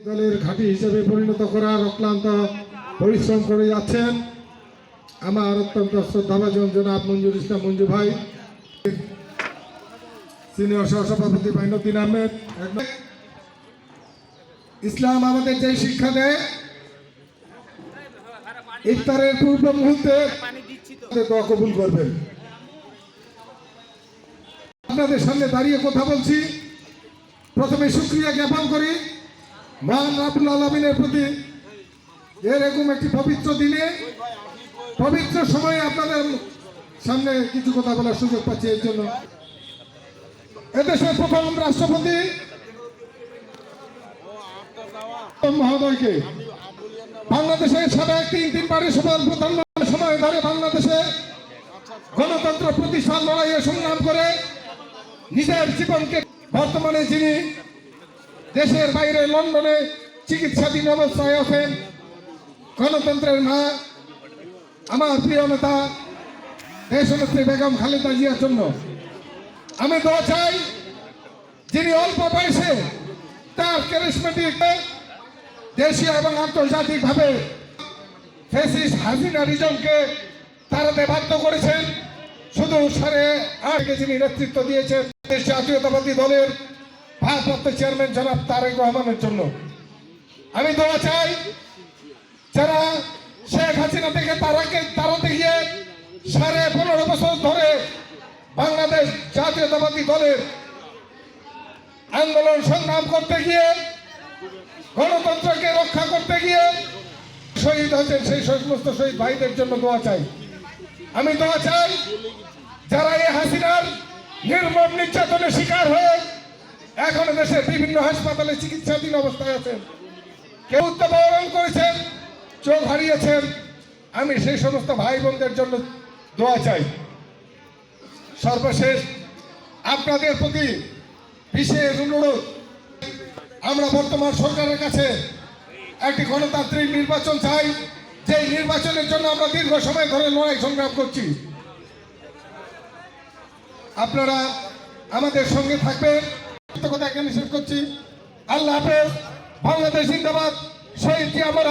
দলের ঘাঁটি হিসেবে পরিণত করার অক্লান্ত পরিশ্রম করে যাচ্ছেন আমার অত্যন্ত শ্রদ্ধাভাজন জনাব মঞ্জুর ইসলাম মঞ্জু ভাই। সিনিয়র সহসভাপতি মাইনুদ্দিন আহমেদ। ইসলাম আমাদের যে শিক্ষা দেয়, ইফতারের পূর্ব মুহূর্তে কবুল করবেন। আপনাদের সামনে দাঁড়িয়ে কথা বলছি। প্রথমে শুক্রিয়া জ্ঞাপন করি। মহান রাবুল আলমিনের প্রতি এরকম একটি পবিত্র দিনে, পবিত্র সময়ে আপনাদের সামনে কিছু কথা বলার সুযোগ পাচ্ছি এর জন্য। এদেশের প্রথম রাষ্ট্রপতি মহোদয়কে। তিন সময় ধরে বাংলাদেশে গণতন্ত্র প্রতিষ্ঠান লড়াইয়ে সংগ্রাম করে নিজের জীবনকে বর্তমানে যিনি দেশের বাইরে লন্ডনে চিকিৎসাধীন অবস্থায় আছেন গণতন্ত্রের মা, আমার প্রিয় নেতা, দেশনেত্রী বেগম খালেদা জিয়ার জন্য। আমি দোয়া চাই, যিনি অল্প বয়সে তার ক্যারিসমেটিক দেশীয় এবং আন্তর্জাতিকভাবে ফেসিস হাসিনা রিজনকে তারাতে বাধ্য করেছেন। শুধু সাড়ে আটকে যিনি নেতৃত্ব দিয়েছেন জাতীয়তাবাদী দলের ভারপ্রাপ্ত চেয়ারম্যান জনাব তারেক রহমানের জন্য। আমি দোয়া চাই যারা শেখ হাসিনা থেকে তারাকে তারাতে দেখিয়ে সাড়ে পনেরো বছর ধরে বাংলাদেশ জাতীয়তাবাদী দলের আন্দোলন সংগ্রাম করতে গিয়ে, গণতন্ত্রকে রক্ষা করতে গিয়ে শহীদ হয়েছেন সেই সমস্ত শহীদ ভাইদের জন্য দোয়া চাই। আমি দোয়া চাই যারা এই হাসিনার নির্মম নির্যাতনের শিকার হয়ে এখন দেশের বিভিন্ন হাসপাতালে চিকিৎসাধীন অবস্থায় আছেন। কেউ উত্তবরণ করেছেন, চোখ হারিয়েছেন। আমি সেই সমস্ত ভাই বোনদের জন্য দোয়া চাই। সর্বশেষ আপনাদের প্রতি বিশেষ অনুরোধ, আমরা বর্তমান সরকারের কাছে একটি গণতান্ত্রিক নির্বাচন চাই। যে নির্বাচনের জন্য আমরা দীর্ঘ সময় ধরে লড়াই সংগ্রাম করছি। আপনারা আমাদের সঙ্গে থাকবেন। কথা এখানে শেষ করছি। আল্লাহ হাফেজ বাংলাদেশ জিন্দাবাদ। শহীদ আমার